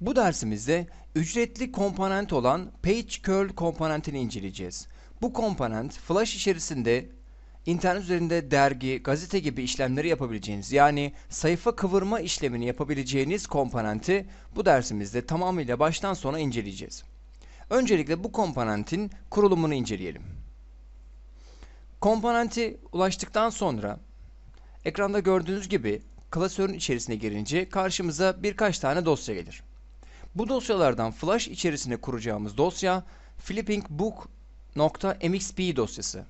Bu dersimizde ücretli komponent olan Page Curl komponentini inceleyeceğiz. Bu komponent Flash içerisinde internet üzerinde dergi, gazete gibi işlemleri yapabileceğiniz yani sayfa kıvırma işlemini yapabileceğiniz komponenti bu dersimizde tamamıyla baştan sona inceleyeceğiz. Öncelikle bu komponentin kurulumunu inceleyelim. Komponenti ulaştıktan sonra ekranda gördüğünüz gibi klasörün içerisine girince karşımıza birkaç tane dosya gelir. Bu dosyalardan Flash içerisine kuracağımız dosya flippingbook.mxp dosyası.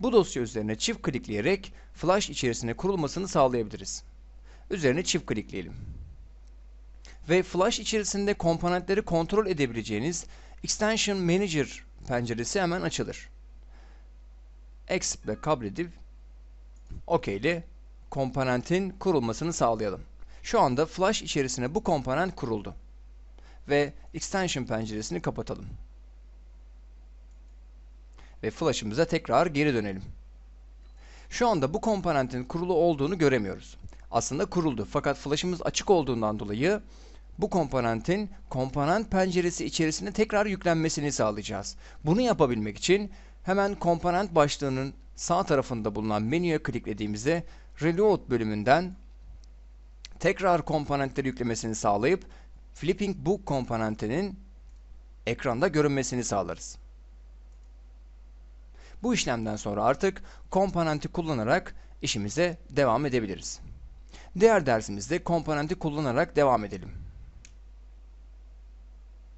Bu dosya üzerine çift klikleyerek Flash içerisine kurulmasını sağlayabiliriz. Üzerine çift klikleyelim. Ve Flash içerisinde komponentleri kontrol edebileceğiniz Extension Manager penceresi hemen açılır. Exit ile kabledip OK ile komponentin kurulmasını sağlayalım. Şu anda Flash içerisine bu komponent kuruldu. Ve Extension penceresini kapatalım. Ve Flash'ımıza tekrar geri dönelim. Şu anda bu komponentin kurulu olduğunu göremiyoruz. Aslında kuruldu fakat Flash'ımız açık olduğundan dolayı bu komponentin komponent penceresi içerisine tekrar yüklenmesini sağlayacağız. Bunu yapabilmek için hemen komponent başlığının sağ tarafında bulunan menüye kliklediğimizde Reload bölümünden tekrar komponentleri yüklemesini sağlayıp Flipping Book komponentinin ekranda görünmesini sağlarız. Bu işlemden sonra artık komponenti kullanarak işimize devam edebiliriz. Diğer dersimizde komponenti kullanarak devam edelim.